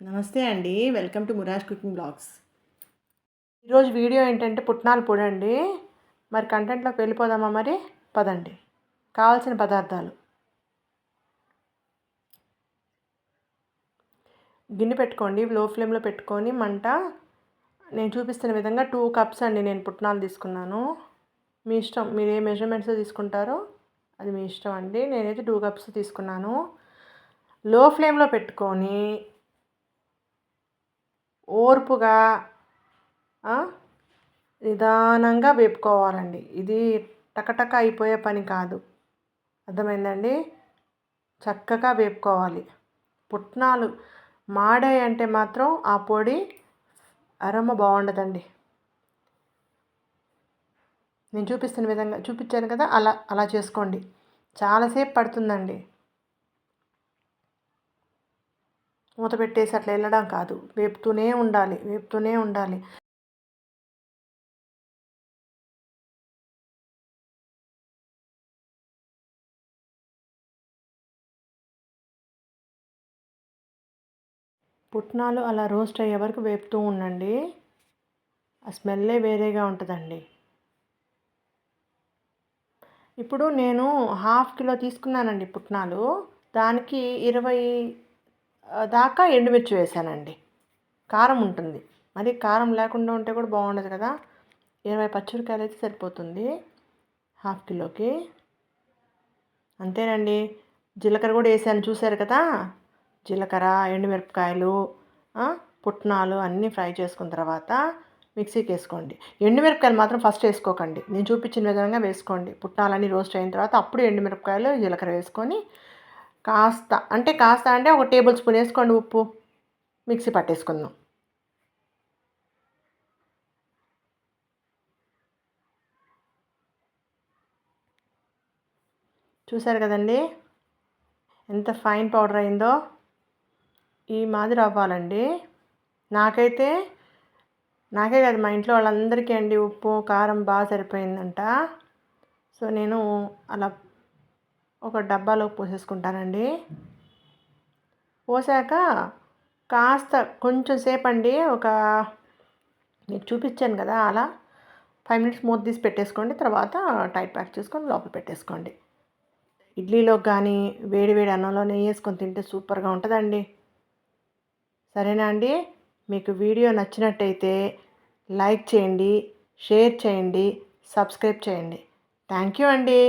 నమస్తే అండి. Welcome to Muraj cooking blogs. ఈరోజు వీడియో ఏంటంటే పుట్నాలు పొడండి మరి కంటెంట్లోకి వెళ్ళిపోదామా మరి? పదండి. కావాల్సిన పదార్థాలు. గిన్నె పెట్టుకోండి లో ఫ్లేమ్లో పెట్టుకొని మంట. నేను చూపిస్తున్న విధంగా టూ కప్స్ అండి నేను పుట్నాలు తీసుకున్నాను. మీ ఇష్టం మీరు ఏ మెజర్మెంట్స్ తీసుకుంటారో అది మీ ఇష్టం అండి. నేనైతే టూ కప్స్ తీసుకున్నాను. లో ఫ్లేమ్లో పెట్టుకొని ఓర్పుగా నిదానంగా వేపుకోవాలండి. ఇది టకటక అయిపోయే పని కాదు. అర్థమైందండి? చక్కగా వేపుకోవాలి. పుట్నాలు మాడాయి అంటే మాత్రం ఆ పొడి అరమ బాగుండదండి. నేను చూపిస్తున్న విధంగా చూపించాను కదా? అలా అలా చేసుకోండి. చాలాసేపు పడుతుందండి. మూత పెట్టేసి అట్లా వెళ్ళడం కాదు. వేపుతూనే ఉండాలి వేపుతూనే ఉండాలి. పుట్నాలు అలా రోస్ట్ అయ్యే వరకు వేపుతూ ఉండండి. ఆ స్మెల్లే వేరేగా ఉంటుందండి. ఇప్పుడు నేను హాఫ్ కిలో తీసుకున్నానండి పుట్నాలు. దానికి ఇరవై దాకా ఎండుమిర్చి వేసానండి. కారం ఉంటుంది. మరి కారం లేకుండా ఉంటే కూడా బాగుండదు కదా. ఇరవై పచ్చిమిరకాయలు అయితే సరిపోతుంది. హాఫ్ కిలోకి. అంతేనండి. జీలకర్ర కూడా వేసాను. చూశారు కదా? జీలకర్ర ఎండుమిరపకాయలు పుట్నాలు అన్నీ ఫ్రై చేసుకున్న తర్వాత మిక్సీకి వేసుకోండి. ఎండుమిరపకాయలు మాత్రం ఫస్ట్ వేసుకోకండి. నేను చూపించిన విధంగా వేసుకోండి. పుట్నాలన్నీ రోస్ట్ అయిన తర్వాత అప్పుడు ఎండుమిరపకాయలు జీలకర్ర వేసుకొని కాస్త అంటే కాస్త అంటే ఒక టేబుల్ స్పూన్ వేసుకోండి ఉప్పు. మిక్సీ పట్టేసుకుందాం. చూసారు కదండి? ఎంత ఫైన్ పౌడర్ అయిందో. ఈ మాదిరి అవ్వాలండి. నాకైతే నాకే కాదు మా ఇంట్లో వాళ్ళందరికీ అండి ఉప్పు కారం బాగా సరిపోయిందంట. సో నేను అలా ఒక డబ్బాలో పోసేసుకుంటానండి. పోసాక కాస్త కొంచెం సేపు అండి ఒక మీకు చూపించాను కదా అలా ఫైవ్ మినిట్స్ మూత తీసి పెట్టేసుకోండి తర్వాత టైట్ ప్యాక్ చేసుకొని లోపల పెట్టేసుకోండి. ఇడ్లీలో కానీ వేడి వేడి అన్నంలో నెయ్యి వేసుకొని తింటే సూపర్గా ఉంటుందండి. సరేనా అండి? మీకు వీడియో నచ్చినట్టయితే లైక్ చేయండి షేర్ చేయండి సబ్స్క్రైబ్ చేయండి. థ్యాంక్ యూ అండి.